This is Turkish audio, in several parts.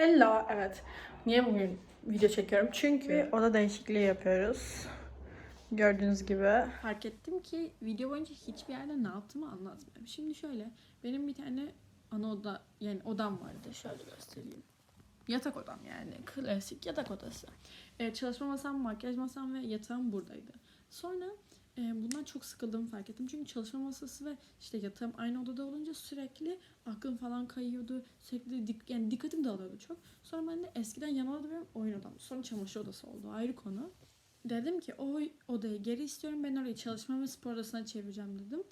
Hello, evet. Niye bugün video çekiyorum? Çünkü oda değişikliği yapıyoruz. Gördüğünüz gibi. Fark ettim ki video boyunca hiçbir yerde ne yaptığımı anlatmıyorum. Şimdi şöyle benim bir tane ana oda yani odam vardı. Şöyle göstereyim. Yatak odam yani. Klasik yatak odası. Ee, çalışma masam, makyaj masam ve yatağım buradaydı. Sonra bundan çok sıkıldığımı fark ettim. Çünkü çalışma masası ve işte yatağım aynı odada olunca sürekli aklım falan kayıyordu. Sürekli dik, yani dikkatim dağılıyordu çok. Sonra ben de eskiden yan odada benim oyun odam. Sonra çamaşır odası oldu. Ayrı konu. Dedim ki o odayı geri istiyorum. Ben orayı çalışma ve spor odasına çevireceğim dedim.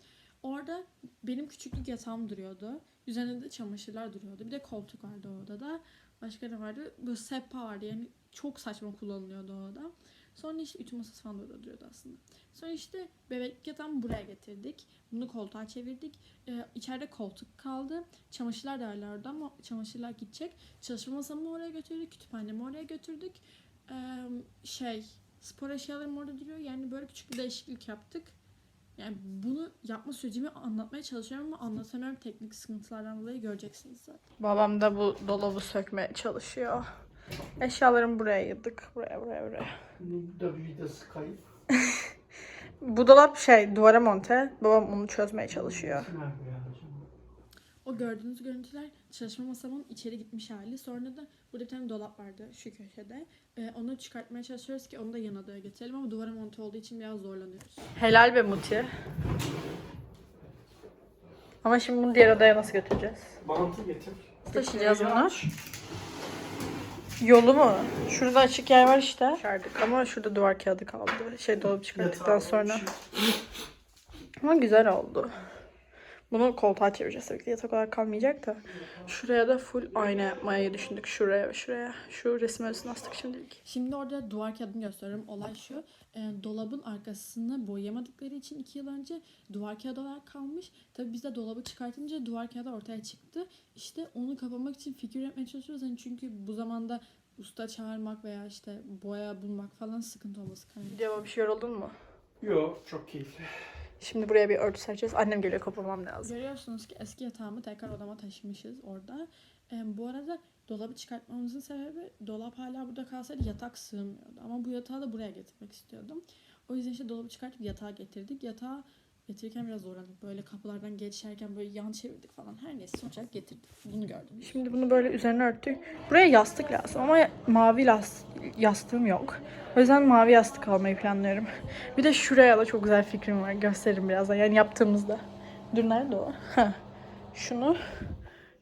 Orada benim küçüklük yatağım duruyordu. Üzerinde de çamaşırlar duruyordu. Bir de koltuk vardı o odada. Başka ne vardı? Böyle sehpa vardı. Yani çok saçma kullanılıyordu o oda. Sonra işte ütü masası falan da orada duruyordu aslında. Sonra işte bebek yatağımı buraya getirdik. Bunu koltuğa çevirdik. Ee, içeride koltuk kaldı. Çamaşırlar da hala orada ama çamaşırlar gidecek. Çalışma masamı oraya götürdük. Kütüphanemi oraya götürdük. Ee, şey spor eşyalarım orada duruyor. Yani böyle küçük bir değişiklik yaptık. Yani bunu yapma sürecimi anlatmaya çalışıyorum ama anlatamıyorum. Teknik sıkıntılardan dolayı göreceksiniz zaten. Babam da bu dolabı sökmeye çalışıyor. Eşyalarımı buraya yığdık. Buraya, buraya, buraya. Bir vidası kayıp. Bu dolap şey duvara monte. Babam onu çözmeye çalışıyor. O gördüğünüz görüntüler çalışma masamın içeri gitmiş hali. Sonra da burada bir tane dolap vardı şu köşede. Ee, onu çıkartmaya çalışıyoruz ki onu da yan odaya getirelim ama duvara monte olduğu için biraz zorlanıyoruz. Helal be Muti. Ama şimdi bunu diğer odaya nasıl götüreceğiz? Mantı getir. Taşıyacağız bunu. Yolu mu? Şurada açık yer var işte. Çıkardık ama şurada duvar kağıdı kaldı. Şey dolabı çıkarttıktan sonra. Ama güzel oldu. Bunu koltuğa çevireceğiz tabii ki yatak olarak kalmayacak da. Şuraya da full ayna yapmayı düşündük. Şuraya ve şuraya. Şu resim arasına astık şimdilik. Şimdi orada duvar kağıdını gösteriyorum. Olay şu. e, dolabın arkasını boyamadıkları için iki yıl önce duvar kağıdı olarak kalmış. Tabii biz de dolabı çıkartınca duvar kağıdı ortaya çıktı. İşte onu kapamak için fikir üretmeye çalışıyoruz. Yani çünkü bu zamanda usta çağırmak veya işte boya bulmak falan sıkıntı olması kaynaklı. Videoma bir şey yoruldun mu? Yok çok keyifli. Şimdi buraya bir örtü sereceğiz. Annem geliyor kapamam lazım. Görüyorsunuz ki eski yatağımı tekrar odama taşımışız orada. E, bu arada dolabı çıkartmamızın sebebi dolap hala burada kalsaydı yatak sığmıyordu. Ama bu yatağı da buraya getirmek istiyordum. O yüzden işte dolabı çıkartıp yatağa getirdik. Yatağı getirirken biraz zorlandık. Böyle kapılardan geçerken böyle yan çevirdik falan. Her neyse sonuç olarak getirdik. Bunu gördüm. Şimdi bunu böyle üzerine örttük. Buraya yastık lazım ama mavi las- yastığım yok. O yüzden mavi yastık almayı planlıyorum. Bir de şuraya da çok güzel fikrim var. Gösteririm birazdan. Yani yaptığımızda. Dur nerede o? Heh. Şunu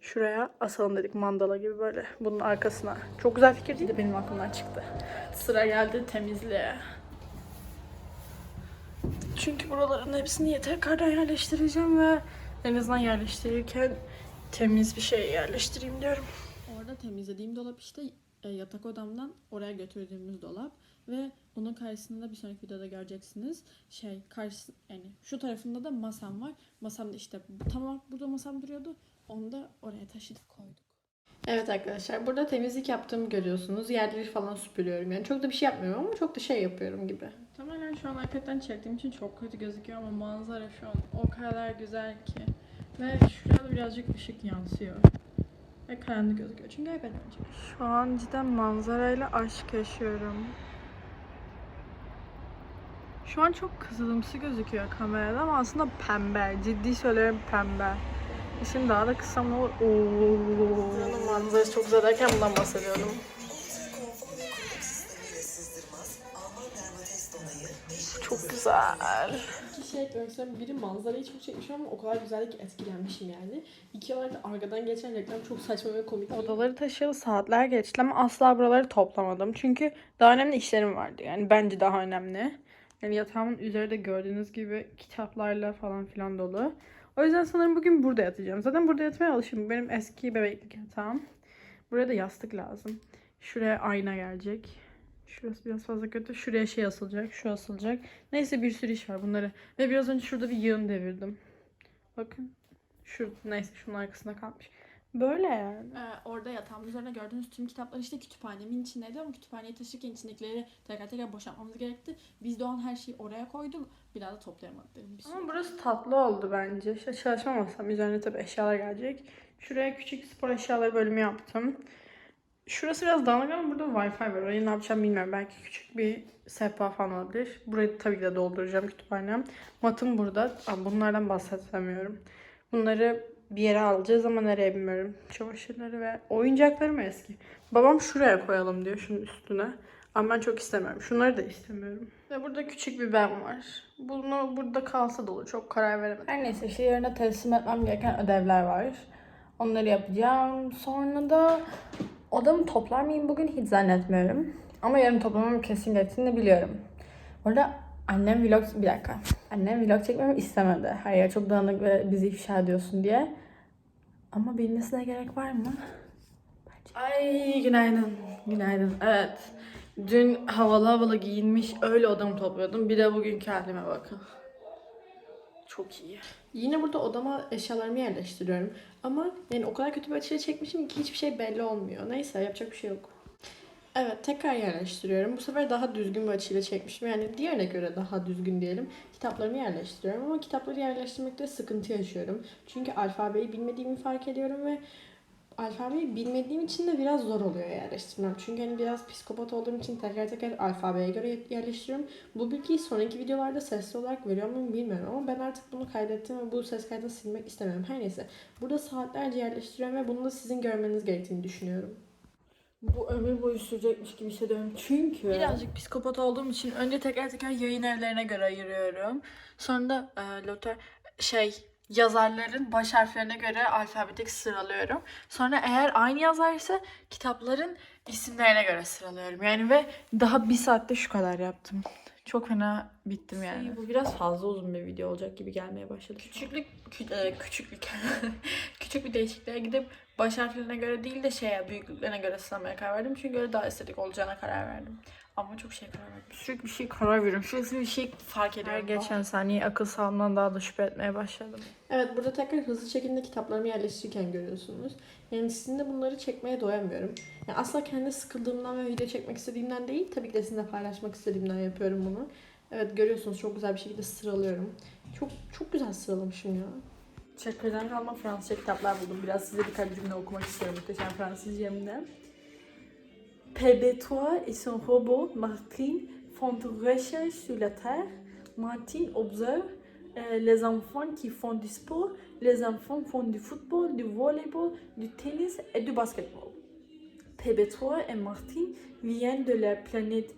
şuraya asalım dedik mandala gibi böyle. Bunun arkasına. Çok güzel fikir değil de benim aklımdan çıktı. Sıra geldi temizliğe. Çünkü buraların hepsini yeterkardan yerleştireceğim ve en azından yerleştirirken temiz bir şey yerleştireyim diyorum. Orada temizlediğim dolap işte e, yatak odamdan oraya götürdüğümüz dolap ve onun karşısında bir sonraki videoda göreceksiniz. Şey karşı yani şu tarafında da masam var. Masamda işte tam olarak burada masam duruyordu. Onu da oraya taşıdık koyduk. Evet arkadaşlar burada temizlik yaptığımı görüyorsunuz. Yerleri falan süpürüyorum. Yani çok da bir şey yapmıyorum ama çok da şey yapıyorum gibi. Tamamen şu an iPad'den çektiğim için çok kötü gözüküyor ama manzara şu an o kadar güzel ki. Ve şurada birazcık ışık yansıyor. Ve karanlık gözüküyor. Çünkü iPad'den çekiyorum. Şu an cidden manzarayla aşk yaşıyorum. Şu an çok kızılımsı gözüküyor kamerada ama aslında pembe. Ciddi söylüyorum pembe. Şimdi daha da kısam olur? Oo. Buranın manzarası çok güzel derken bundan bahsediyordum. Çok güzel. İki şey eklemek istiyorum. Biri manzarayı çok çekmiş ama o kadar güzeldi ki etkilenmişim yani. İki olarak da arkadan geçen reklam çok saçma ve komik. Odaları taşıyalı saatler geçti ama asla buraları toplamadım. Çünkü daha önemli işlerim vardı. Yani bence daha önemli. Yani yatağımın üzeri de gördüğünüz gibi kitaplarla falan filan dolu. O yüzden sanırım bugün burada yatacağım. Zaten burada yatmaya alışım. Benim eski bebeklik yatağım. Buraya da yastık lazım. Şuraya ayna gelecek. Şurası biraz fazla kötü. Şuraya şey asılacak. Şu asılacak. Neyse bir sürü iş var bunları. Ve biraz önce şurada bir yığın devirdim. Bakın. Şu, neyse şunun arkasında kalmış. Böyle yani. Ee, orada yatağımın üzerine gördüğünüz tüm kitaplar işte kütüphanemin içindeydi ama kütüphaneyi taşırken içindekileri tekrar tekrar boşaltmamız gerekti. Biz de o an her şeyi oraya koyduk. Bir daha da toplayamadık dedim. Bir sürü. Ama burası tatlı oldu bence. İşte çalışma masam üzerine tabii eşyalar gelecek. Şuraya küçük spor eşyaları bölümü yaptım. Şurası biraz dağınık ama burada Wi-Fi var. Orayı ne yapacağım bilmiyorum. Belki küçük bir sehpa falan olabilir. Burayı tabii ki de dolduracağım kütüphanem. Matım burada. Ama bunlardan bahsedemiyorum. Bunları bir yere alacağız ama nereye bilmiyorum. Çamaşırları ve oyuncaklarım eski. Babam şuraya koyalım diyor şunun üstüne. Ama ben çok istemiyorum. Şunları da istemiyorum. Ve burada küçük bir ben var. Bunu burada kalsa da olur. Çok karar veremedim. Her neyse işte yarına teslim etmem gereken ödevler var. Onları yapacağım. Sonra da odamı toplar mıyım bugün hiç zannetmiyorum. Ama yarın toplamam kesin gerektiğini biliyorum. Orada annem vlog... Bir dakika. Annem vlog çekmemi istemedi. Her yer çok dağınık ve bizi ifşa ediyorsun diye. Ama bilmesine gerek var mı? Ay günaydın. Günaydın. Evet. Dün havalı havalı giyinmiş öyle odamı topluyordum. Bir de bugün kendime bakın. Çok iyi. Yine burada odama eşyalarımı yerleştiriyorum. Ama yani o kadar kötü bir açıyla çekmişim ki hiçbir şey belli olmuyor. Neyse yapacak bir şey yok. Evet tekrar yerleştiriyorum. Bu sefer daha düzgün bir açıyla çekmişim. Yani diğerine göre daha düzgün diyelim. Kitaplarımı yerleştiriyorum ama kitapları yerleştirmekte sıkıntı yaşıyorum. Çünkü alfabeyi bilmediğimi fark ediyorum ve alfabeyi bilmediğim için de biraz zor oluyor yerleştirmem. Çünkü hani biraz psikopat olduğum için tekrar tekrar alfabeye göre yerleştiriyorum. Bu bilgiyi sonraki videolarda sesli olarak veriyor muyum bilmiyorum ama ben artık bunu kaydettim ve bu ses kaydını silmek istemiyorum. Her neyse. Burada saatlerce yerleştiriyorum ve bunu da sizin görmeniz gerektiğini düşünüyorum. Bu ömür boyu sürecekmiş gibi hissediyorum. Çünkü... Birazcık psikopat olduğum için önce teker teker yayın evlerine göre ayırıyorum. Sonra da e, loter şey yazarların baş harflerine göre alfabetik sıralıyorum. Sonra eğer aynı yazarsa kitapların isimlerine göre sıralıyorum. Yani ve daha bir saatte şu kadar yaptım. Çok fena bittim yani. bu biraz fazla uzun bir video olacak gibi gelmeye başladı. Küçüklük, kü- e, küçüklük. Küçük bir değişikliğe gidip baş harflerine göre değil de şeye büyüklüklerine göre sıralamaya karar verdim. Çünkü öyle daha estetik olacağına karar verdim. Ama çok şey karar verdim. Sürekli bir şey karar veriyorum. Sürekli bir şey fark ediyorum. Her geçen saniye akıl sağlığımdan daha da şüphe etmeye başladım. Evet burada tekrar hızlı şekilde kitaplarımı yerleştirirken görüyorsunuz. Yani sizinle bunları çekmeye doyamıyorum. Yani asla kendi sıkıldığımdan ve video çekmek istediğimden değil. Tabii ki de sizinle paylaşmak istediğimden yapıyorum bunu. Evet görüyorsunuz çok güzel bir şekilde sıralıyorum. Çok çok güzel sıralamışım ya. Çekmeden kalma Fransızca kitaplar buldum. Biraz size birkaç cümle okumak istiyorum muhteşem Fransızcamda. PB3 et son robot Martin font de recherche sur la Terre. Martin observe euh, les enfants qui font du sport. Les enfants font du football, du volleyball, du tennis et du basketball. PB3 et Martin viennent de la planète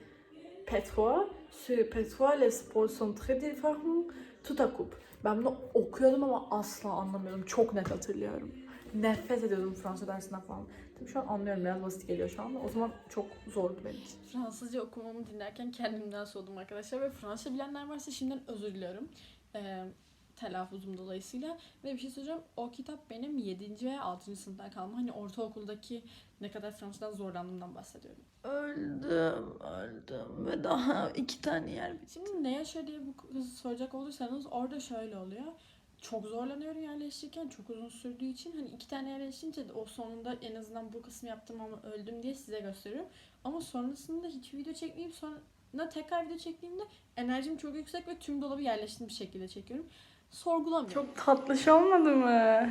P3. Sur P3, les sports sont très différents. Tout à coup. Ben bunu okuyordum ama asla anlamıyordum. Çok net hatırlıyorum. Nefret ediyordum Fransız dersinden falan. Tabii şu an anlıyorum biraz basit geliyor şu anda. O zaman çok zordu benim için. Fransızca okumamı dinlerken kendimden soğudum arkadaşlar ve Fransızca bilenler varsa şimdiden özür diliyorum. Ee, telaffuzum dolayısıyla. Ve bir şey söyleyeceğim. O kitap benim 7. ve 6. sınıftan kalma. Hani ortaokuldaki ne kadar Fransızdan zorlandığımdan bahsediyorum. Öldüm, öldüm ve daha iki tane yer Şimdi ne yaşıyor diye bu kızı soracak olursanız orada şöyle oluyor. Çok zorlanıyorum yerleştirirken çok uzun sürdüğü için hani iki tane yerleştirince de o sonunda en azından bu kısmı yaptım ama öldüm diye size gösteriyorum. Ama sonrasında hiç video çekmeyip sonra tekrar video çektiğimde enerjim çok yüksek ve tüm dolabı yerleştirmiş şekilde çekiyorum. Sorgulamıyorum. Çok tatlış olmadı mı?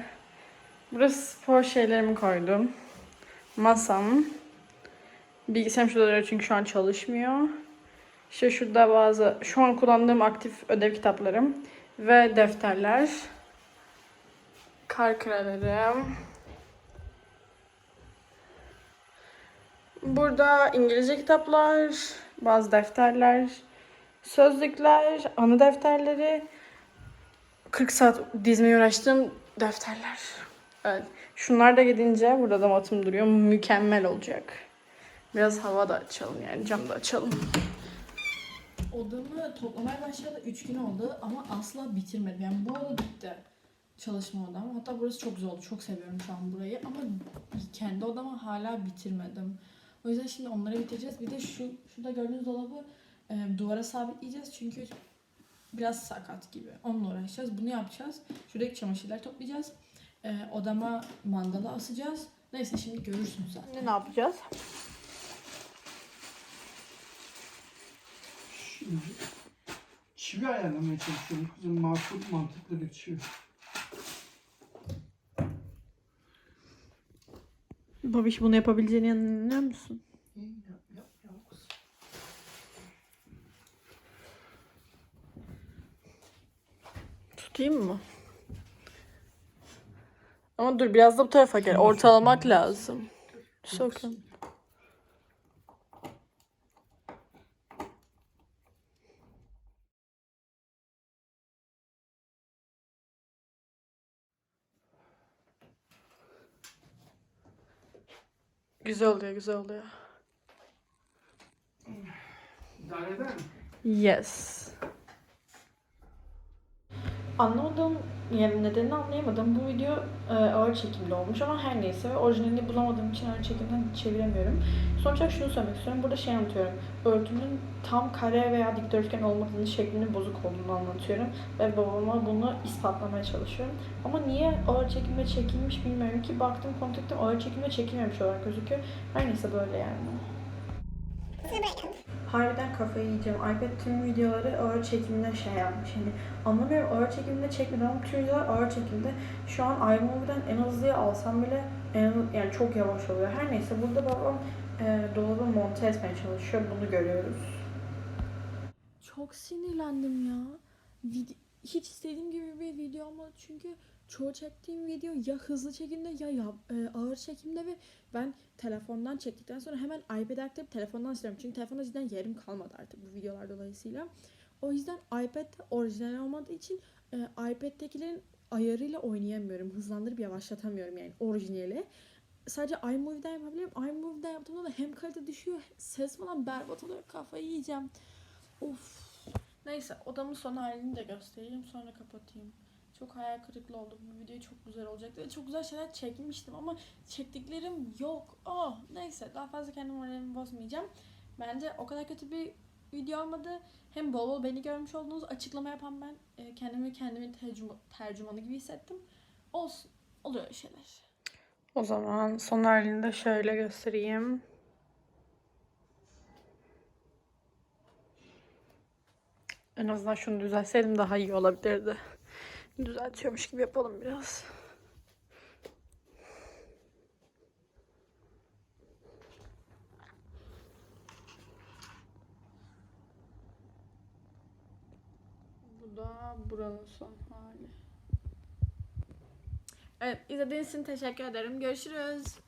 Burası spor şeylerimi koydum. Masam. Bilgisayarım şurada çünkü şu an çalışmıyor. İşte şurada bazı şu an kullandığım aktif ödev kitaplarım ve defterler. Kar kürelerim. Burada İngilizce kitaplar, bazı defterler, sözlükler, anı defterleri, 40 saat dizmeye uğraştığım defterler. Evet. Şunlar da gidince burada da matım duruyor. Mükemmel olacak. Biraz hava da açalım yani cam da açalım. Odamı toplamaya başlayalı 3 gün oldu ama asla bitirmedim. Yani bu oda bitti. Çalışma odam. Hatta burası çok güzel oldu. Çok seviyorum şu an burayı ama kendi odamı hala bitirmedim. O yüzden şimdi onları bitireceğiz. Bir de şu şurada gördüğünüz dolabı e, duvara sabitleyeceğiz çünkü biraz sakat gibi. Onunla uğraşacağız. Bunu yapacağız. Şuradaki çamaşırları toplayacağız. E, odama mandala asacağız. Neyse şimdi görürsünüz zaten. Ne yapacağız? Şimdi çivi ayarlamaya çalışıyorum kızım. Makul mantıklı bir çivi. Babiş bunu yapabileceğine inanıyor musun? Tutayım mı? Ama dur biraz da bu tarafa gel. Ortalamak lazım. Sokun. Güzel oluyor, güzel oluyor. İdare eder mi? Yes. Anlamadığım, yani nedenini anlayamadım. Bu video e, ağır çekimde olmuş ama her neyse ve orijinalini bulamadığım için ağır çekimden çeviremiyorum. Sonuç olarak şunu söylemek istiyorum. Burada şey anlatıyorum. Örtünün tam kare veya dikdörtgen olmadığını, şeklinin bozuk olduğunu anlatıyorum. Ve babama bunu ispatlamaya çalışıyorum. Ama niye ağır çekimde çekilmiş bilmiyorum ki. Baktım kontakta ağır çekimde çekilmemiş olarak gözüküyor. Her neyse böyle yani. Harbiden kafayı yiyeceğim. iPad tüm videoları ağır çekimde şey yapmış. Hani anlamıyorum ağır çekimde çekmedi ama tüm videolar ağır çekimde. Şu an iMovie'den en hızlıya alsam bile en, yani çok yavaş oluyor. Her neyse burada babam e, dolabı monte etmeye çalışıyor. Bunu görüyoruz. Çok sinirlendim ya. Vid- hiç istediğim gibi bir video olmadı çünkü çoğu çektiğim video ya hızlı çekimde ya, ya e, ağır çekimde ve ben telefondan çektikten sonra hemen iPad aktarıp telefondan istiyorum. Çünkü telefonda cidden yerim kalmadı artık bu videolar dolayısıyla. O yüzden iPad'de orijinal olmadığı için e, iPad'dekilerin ayarıyla oynayamıyorum. Hızlandırıp yavaşlatamıyorum yani orijinali. Sadece iMovie'den yapabiliyorum. iMovie'den yaptığımda da hem kalite düşüyor, ses falan berbat oluyor. Kafayı yiyeceğim. Of. Neyse odamın son halini de göstereyim sonra kapatayım. Çok hayal kırıklığı oldu. Bu video çok güzel olacaktı. Ve çok güzel şeyler çekmiştim ama çektiklerim yok. Oh neyse daha fazla kendi moralimi bozmayacağım. Bence o kadar kötü bir video olmadı. Hem bol bol beni görmüş olduğunuz açıklama yapan ben e, kendimi kendimin tercüma, tercümanı gibi hissettim. Olsun. Oluyor şeyler. O zaman son halini de şöyle göstereyim. En azından şunu düzelseydim daha iyi olabilirdi. Düzeltiyormuş gibi yapalım biraz. Bu da buranın son hali. Evet izlediğiniz için teşekkür ederim. Görüşürüz.